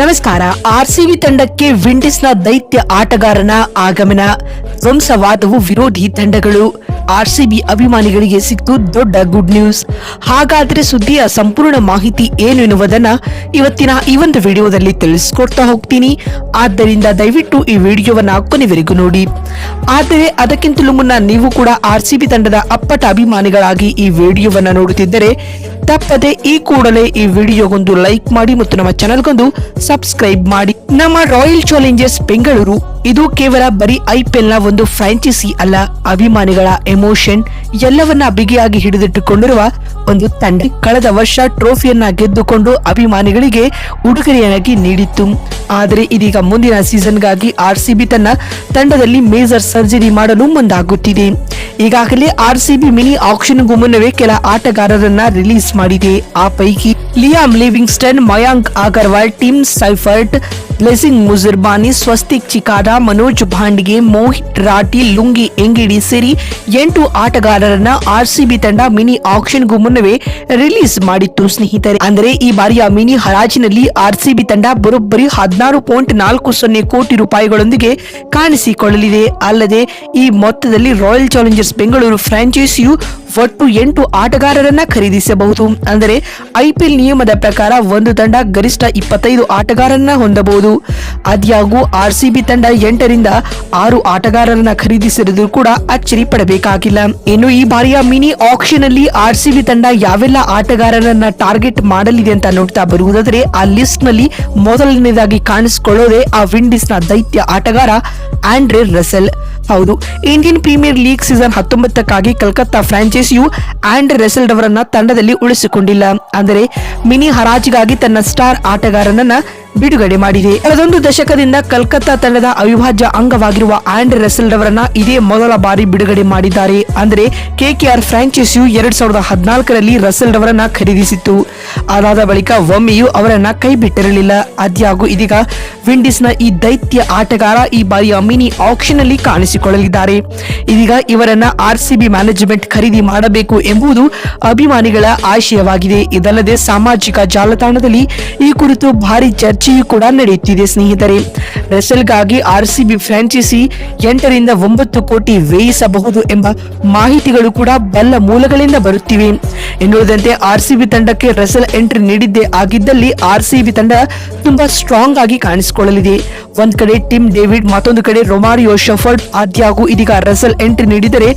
ನಮಸ್ಕಾರ, ಆರ್ಸಿಬಿ ತಂಡಕ್ಕೆ ವಿಂಡೀಸ್ನ ದೈತ್ಯ ಆಟಗಾರನ ಆಗಮನ. ಧ್ವಂಸವಾದವು ವಿರೋಧಿ ತಂಡಗಳು. ಆರ್ಸಿಬಿ ಅಭಿಮಾನಿಗಳಿಗೆ ಸಿಕ್ತು ದೊಡ್ಡ ಗುಡ್ ನ್ಯೂಸ್. ಹಾಗಾದ್ರೆ ಸುದ್ದಿಯ ಸಂಪೂರ್ಣ ಮಾಹಿತಿ ಏನು ಎನ್ನುವುದನ್ನ ಇವತ್ತಿನ ಈ ಒಂದು ವಿಡಿಯೋದಲ್ಲಿ ತಿಳಿಸ್ಕೊಡ್ತಾ ಹೋಗ್ತೀನಿ. ಆದ್ದರಿಂದ ದಯವಿಟ್ಟು ಈ ವಿಡಿಯೋವನ್ನ ಕೊನೆವರೆಗೂ ನೋಡಿ. ಆದರೆ ಅದಕ್ಕಿಂತಲೂ ಮುನ್ನ ನೀವು ಕೂಡ ಆರ್ಸಿಬಿ ತಂಡದ ಅಪ್ಪಟ ಅಭಿಮಾನಿಗಳಾಗಿ ಈ ವಿಡಿಯೋವನ್ನ ನೋಡುತ್ತಿದ್ದರೆ, ತಪ್ಪದೆ ಈ ಕೂಡಲೇ ಈ ವಿಡಿಯೋಗೊಂದು ಲೈಕ್ ಮಾಡಿ ಮತ್ತು ನಮ್ಮ ಚಾನಲ್ಗೊಂದು ಸಬ್ಸ್ಕ್ರೈಬ್ ಮಾಡಿ. ನಮ್ಮ ರಾಯಲ್ ಚಾಲೆಂಜರ್ಸ್ ಬೆಂಗಳೂರು ಇದು ಕೇವಲ ಬರೀ ಐಪಿಎಲ್ನ ಒಂದು ಫ್ರಾಂಚೈಸಿ ಅಲ್ಲ, ಅಭಿಮಾನಿಗಳ ಎಮೋಷನ್. ಎಲ್ಲವನ್ನ ಬಿಗಿಯಾಗಿ ಹಿಡಿದಿಟ್ಟುಕೊಂಡಿರುವ ಒಂದು ತಂಡ ಕಳೆದ ವರ್ಷ ಟ್ರೋಫಿಯನ್ನ ಗೆದ್ದುಕೊಂಡು ಅಭಿಮಾನಿಗಳಿಗೆ ಉಡುಗೊರೆಯಾಗಿ ನೀಡಿತ್ತು. ಆದರೆ ಇದೀಗ ಮುಂದಿನ ಸೀಸನ್ಗಾಗಿ ಆರ್ಸಿಬಿ ತನ್ನ ತಂಡದಲ್ಲಿ ಮೇಜರ್ ಸರ್ಜರಿ ಮಾಡಲು ಮುಂದಾಗುತ್ತಿದೆ. ಈಗಾಗಲೇ ಆರ್ಸಿಬಿ ಮಿನಿ ಆಕ್ಷನ್ಗೂ ಮುನ್ನವೇ ಕೆಲ ಆಟಗಾರರನ್ನ ರಿಲೀಸ್ ಮಾಡಿದೆ. ಆ ಪೈಕಿ Liam Livingstone, Mayank Agarwal, Tim Seifert Blessing Muzarabani, Swastik Chikara Manoj Bhandage, Mohit Rathee Lungi Ngidi ಸೇರಿ ಎಂಟು ಆಟಗಾರರನ್ನ ಆರ್ಸಿಬಿ ತಂಡ ಮಿನಿ ಆಕ್ಷನ್ಗೂ ಮುನ್ನವೇ ರಿಲೀಸ್ ಮಾಡಿತ್ತು, ಸ್ನೇಹಿತರೆ. ಅಂದರೆ ಈ ಬಾರಿಯ ಮಿನಿ ಹರಾಜಿನಲ್ಲಿ ಆರ್ಸಿಬಿ ತಂಡ ಬರೋಬ್ಬರಿ ಹದಿನಾರು ಪಾಯಿಂಟ್ ನಾಲ್ಕು ಸೊನ್ನೆ ಕೋಟಿ ರೂಪಾಯಿಗಳೊಂದಿಗೆ ಕಾಣಿಸಿಕೊಳ್ಳಲಿದೆ. ಅಲ್ಲದೆ ಈ ಮೊತ್ತದಲ್ಲಿ ರಾಯಲ್ ಚಾಲೆಂಜರ್ಸ್ ಬೆಂಗಳೂರು ಫ್ರಾಂಚೈಸಿಯು ಒಟ್ಟು ಎಂಟು ಆಟಗಾರರನ್ನ ಖರೀದಿಸಬಹುದು. ಅಂದರೆ ಐಪಿಎಲ್ ನಿಯಮದ ಪ್ರಕಾರ ಒಂದು ತಂಡ ಗರಿಷ್ಠ ಇಪ್ಪತ್ತೈದು ಆಟಗಾರರನ್ನ ಹೊಂದಬಹುದು. ಆದ್ಯಾಗೂ ಆರ್ಸಿಬಿ ತಂಡ ಎಂಟರಿಂದ ಆರು ಆಟಗಾರರನ್ನ ಖರೀದಿಸಿರುವುದು ಕೂಡ ಅಚ್ಚರಿ ಪಡಬೇಕಾಗಿಲ್ಲ. ಇನ್ನು ಈ ಬಾರಿಯ ಮಿನಿ ಆಕ್ಷನ್ ಅಲ್ಲಿ ಆರ್ಸಿಬಿ ತಂಡ ಯಾವೆಲ್ಲ ಆಟಗಾರರನ್ನ ಟಾರ್ಗೆಟ್ ಮಾಡಲಿದೆ ಅಂತ ನೋಡ್ತಾ ಬರುವುದಾದರೆ, ಆ ಲಿಸ್ಟ್ನಲ್ಲಿ ಮೊದಲನೇದಾಗಿ ಕಾಣಿಸಿಕೊಳ್ಳೋದೇ ಆ ವಿಂಡೀಸ್ನ ದೈತ್ಯ ಆಟಗಾರ ಆಂಡ್ರೆ ರಸೆಲ್ ಹೌದು, ಇಂಡಿಯನ್ ಪ್ರೀಮಿಯರ್ ಲೀಗ್ ಸೀಸನ್ ಹತ್ತೊಂಬತ್ತಕ್ಕಾಗಿ ಕಲ್ಕತ್ತಾ ಫ್ರಾಂಚೈಸಿಯು ಆಂಡ್ರೆ ರೆಸೆಲ್ ಅವರನ್ನ ತಂಡದಲ್ಲಿ ಉಳಿಸಿಕೊಂಡಿಲ್ಲ. ಅಂದರೆ ಮಿನಿ ಹರಾಜಿಗಾಗಿ ತನ್ನ ಸ್ಟಾರ್ ಆಟಗಾರನನ್ನ ಬಿಡುಗಡೆ ಮಾಡಿದೆ. ಕಳೆದೊಂದು ದಶಕದಿಂದ ಕಲ್ಕತ್ತಾ ತಂಡದ ಅವಿಭಾಜ್ಯ ಅಂಗವಾಗಿರುವ ಆಂಡ್ ರೆಸೆಲ್ ರವರನ್ನ ಇದೇ ಮೊದಲ ಬಾರಿ ಬಿಡುಗಡೆ ಮಾಡಿದ್ದಾರೆ. ಅಂದರೆ ಕೆಕೆಆರ್ ಫ್ರಾಂಚೈಸಿಯು ಎರಡ್ ಸಾವಿರದ ಹದಿನಾಲ್ಕರಲ್ಲಿ ರಸೆಲ್ ರವರನ್ನ ಖರೀದಿಸಿತ್ತು. ಅದಾದ ಬಳಿಕ ಒಮ್ಮೆಯೂ ಅವರನ್ನ ಕೈ ಬಿಟ್ಟಿರಲಿಲ್ಲ ಅದ್ಯಾಗೂ ಇದೀಗ ವಿಂಡೀಸ್ನ ಈ ದೈತ್ಯ ಆಟಗಾರ ಈ ಬಾರಿಯ ಮಿನಿ ಆಕ್ಷನ್ ಅಲ್ಲಿ ಕಾಣಿಸಿಕೊಳ್ಳಲಿದ್ದಾರೆ. ಇದೀಗ ಇವರನ್ನ ಆರ್ಸಿಬಿ ಮ್ಯಾನೇಜ್ಮೆಂಟ್ ಖರೀದಿ ಮಾಡಬೇಕು ಎಂಬುದು ಅಭಿಮಾನಿಗಳ ಆಶಯವಾಗಿದೆ. ಇದಲ್ಲದೆ ಸಾಮಾಜಿಕ ಜಾಲತಾಣದಲ್ಲಿ ಈ ಕುರಿತು ಭಾರಿ ಚರ್ಚೆಯೂ ಕೂಡ ನಡೆಯುತ್ತಿದೆ, ಸ್ನೇಹಿತರೆ. ರೆಸಲ್ಗಾಗಿ ಆರ್ಸಿಬಿ ಫ್ರಾಂಚೈಸಿ ಎಂಟರಿಂದ ಒಂಬತ್ತು ಕೋಟಿ ವ್ಯಯಿಸಬಹುದು ಎಂಬ ಮಾಹಿತಿಗಳು ಕೂಡ ಬಲ್ಲ ಮೂಲಗಳಿಂದ ಬರುತ್ತಿವೆ. ಎನ್ನುವುದಂತೆ ಆರ್ಸಿಬಿ ತಂಡಕ್ಕೆ ರೆಸಲ್ ಎಂಟ್ರಿ ನೀಡಿದ್ದೇ ಆಗಿದ್ದಲ್ಲಿ ಆರ್ಸಿಬಿ ತಂಡ ತುಂಬಾ ಸ್ಟ್ರಾಂಗ್ ಆಗಿ ಕಾಣಿಸಿಕೊಳ್ಳಲಿದೆ. ಒಂದ್ ಕಡೆ ಟಿಮ್ ಡೇವಿಡ್, ಮತ್ತೊಂದು ಕಡೆ ರೊಮಾರಿಯೋ ಶಫರ್ಡ್, ಆದ್ಯಾಗೂ ಇದೀಗ ರಸಲ್ ಎಂಟ್ರಿ ನೀಡಿದರೆ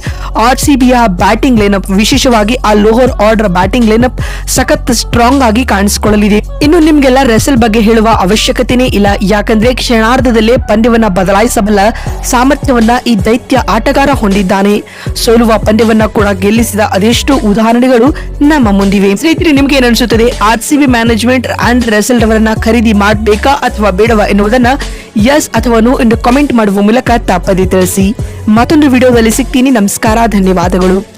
ಆರ್ಸಿಬಿಯ ಬ್ಯಾಟಿಂಗ್ ಲೈನಪ್, ವಿಶೇಷವಾಗಿ ಆ ಲೋಹರ್ ಆರ್ಡರ್ ಬ್ಯಾಟಿಂಗ್ ಲೈನಪ್ ಸಖತ್ ಸ್ಟ್ರಾಂಗ್ ಆಗಿ ಕಾಣಿಸಿಕೊಳ್ಳಲಿದೆ. ಇನ್ನು ನಿಮ್ಗೆಲ್ಲ ರೆಸಲ್ ಬಗ್ಗೆ ಹೇಳುವ ಅವಶ್ಯಕತೆನೇ ಇಲ್ಲ. ಯಾಕಂದ್ರೆ ಕ್ಷಣಾರ್ಧದಲ್ಲೇ ಪಂದ್ಯವನ್ನ ಬದಲಾಯಿಸಬಲ್ಲ ಸಾಮರ್ಥ್ಯವನ್ನ ಈ ದೈತ್ಯ ಆಟಗಾರ ಹೊಂದಿದ್ದಾನೆ. ಸೋಲುವ ಪಂದ್ಯವನ್ನ ಕೂಡ ಗೆಲ್ಲಿಸಿದ ಅದೆಷ್ಟು ಉದಾಹರಣೆಗಳು ನಮ್ಮ ಮುಂದಿವೆ. ಸ್ನೇಹಿತರೆ, ನಿಮ್ಗೆ ಏನ್ ಅನ್ಸುತ್ತದೆ? R C B management and Russell ಅವರನ್ನ ಖರೀದಿ ಮಾಡಬೇಕಾ ಅಥವಾ ಬೇಡವಾ ಎನ್ನುವುದನ್ನ ಎಸ್ ಅಥವಾ ನೋ ಎಂದು ಕಾಮೆಂಟ್ ಮಾಡುವ ಮೂಲಕ ತಪ್ಪದೆ ತಿಳಿಸಿ. ಮತ್ತೊಂದು ವಿಡಿಯೋದಲ್ಲಿ ಸಿಗ್ತೀನಿ. ನಮಸ್ಕಾರ, ಧನ್ಯವಾದಗಳು.